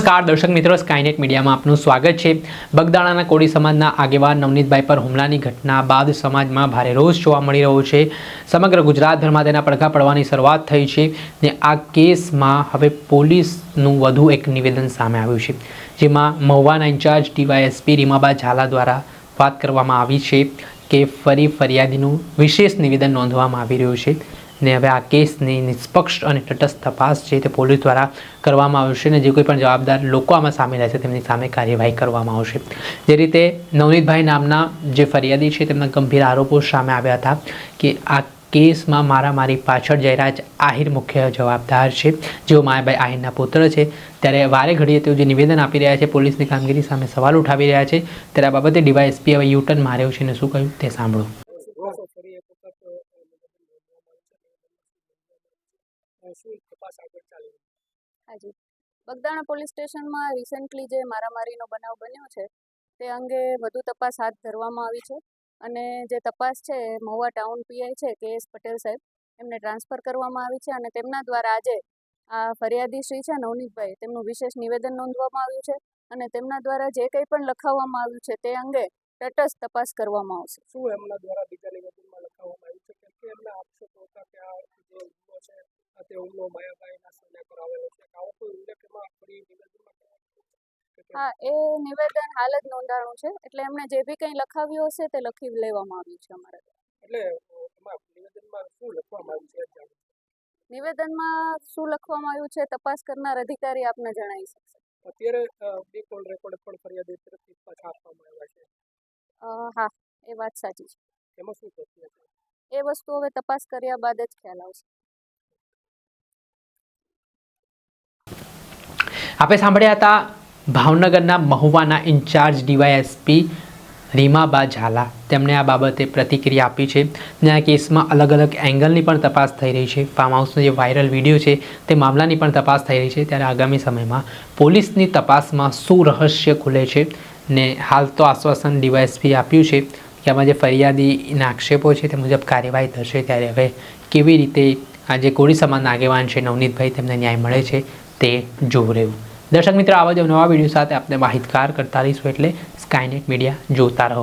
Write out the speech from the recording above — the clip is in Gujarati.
નમસ્કાર, દર્શક મિત્રો સ્કાયનેટ મીડિયામાં આપનું સ્વાગત છે. બગદાણાના કોળી સમાજના આગેવાન નવનીતભાઈ પર હુમલાની ઘટના બાદ સમાજમાં ભારે રોષ જોવા મળી રહ્યો છે. સમગ્ર ગુજરાતભરમાં તેના પડઘા પડવાની શરૂઆત થઈ છે ને આ કેસમાં હવે પોલીસનું વધુ એક નિવેદન સામે આવ્યું છે. જેમાં મહુવાના ઇન્ચાર્જ ડીવાયએસપી રીમાબા ઝાલા દ્વારા વાત કરવામાં આવી છે કે ફરી ફરિયાદીનું વિશેષ નિવેદન નોંધવામાં આવી રહ્યું છે. ને હવે આ કેસની નિષ્પક્ષ અને તટસ્થ તપાસ છે તે પોલીસ દ્વારા કરવામાં આવશે અને જે કોઈ પણ જવાબદાર લોકો આમાં સામેલ હશે તેમની સામે કાર્યવાહી કરવામાં આવશે. જે રીતે નવનીતભાઈ નામના જે ફરિયાદી છે તેમના ગંભીર આરોપો સામે આવ્યા હતા કે આ કેસમાં મારા મારી પાછળ જયરાજ આહિર મુખ્ય જવાબદાર છે. જેઓ માયાભાઈ આહિરના પુત્ર છે. ત્યારે વારે ઘડીએ તેઓ જે નિવેદન આપી રહ્યા છે પોલીસની કામગીરી સામે સવાલ ઉઠાવી રહ્યા છે. ત્યારે આ બાબતે ડીવાયએસપી હવે યુટર્ન માર્યો છે અને શું કહ્યું તે સાંભળો શું ફરી એક વખત અ, નિવેદન નોંધવામાં આવ્યું છે અને શું તપાસ આગળ ચાલી હાજી. બગદાણા પોલીસ સ્ટેશનમાં રિસેન્ટલી જે મારામારીનો બનાવ બન્યો છે તે અંગે વધુ તપાસ હાથ ધરવામાં આવી છે અને જે તપાસ છે મહુવા ટાઉન પીઆઈ છે કે એસ પટેલ સાહેબ એમને ટ્રાન્સફર કરવામાં આવી છે અને તેમના દ્વારા આજે આ ફરિયાદી શ્રી છે નવનીતભાઈ તેમનું વિશેષ નિવેદન નોંધવામાં આવ્યું છે અને તેમના દ્વારા જે કંઈ પણ લખાવવામાં આવ્યું છે તે અંગે તટસ્થ તપાસ કરવામાં આવશે. શું એમના દ્વારા બીજા નિવેદનમાં લખાવવામાં આવ્યું છે કે કે એમના આક્ષેપો હતા કે આ જે હુમલો છે આ તે હુમલો છે. આવો કોઈ ઉલ્લેખ એમાં નિવેદનમાં? હા એ નિવેદન હાલ જ નોંધાણું છે. એટલે એમણે જે બી કંઈ લખાવ્યું હશે તે લખી લેવામાં આવ્યું છે અમારા. એટલે એમાં નિવેદનમાં શું લખવામાં આવ્યું છે નિવેદનમાં શું લખવામાં આવ્યું છે તપાસ કરનાર અધિકારી આપને જણાવી શકશે. અત્યારે બે કોલ રેકોર્ડ પણ ફરિયાદી તરફથી પાછા આપવામાં આવ્યા છે. હા એ વાત સાચી છે. એમાં શું પ્રક્રિયા છે? એ વસ્તુ હવે તપાસ કર્યા બાદ જ ખ્યાલ આવશે. આપણે સાંભળ્યા હતા ભાવનગરના મહુવાના ઇન્ચાર્જ ડીવાયએસપી રીમાબા ઝાલા. તેમણે આ બાબતે પ્રતિક્રિયા આપી છે આ કેસમાં અલગ અલગ એંગલની પણ તપાસ થઈ રહી છે. ફાર્મ હાઉસનો જે વાયરલ વીડિયો છે તે મામલાની પણ તપાસ થઈ રહી છે. ત્યારે આગામી સમયમાં પોલીસની તપાસમાં શું રહસ્ય ખુલે છે ને હાલ તો આશ્વાસન ડીવાયએસપી આપ્યું છે કે આમાં જે ફરિયાદીના આક્ષેપો છે તે મુજબ કાર્યવાહી થશે. ત્યારે હવે કેવી રીતે આ જે કોળી સમાજના આગેવાન છે નવનીતભાઈ તેમને ન્યાય મળે છે તે જોવું રહ્યું. દર્શક મિત્રો, આવા જ નવા વીડિયો સાથે આપણે માહિતગાર કરતા રહીશું એટલે સ્કાયનેટ મીડિયા જોતા રહો.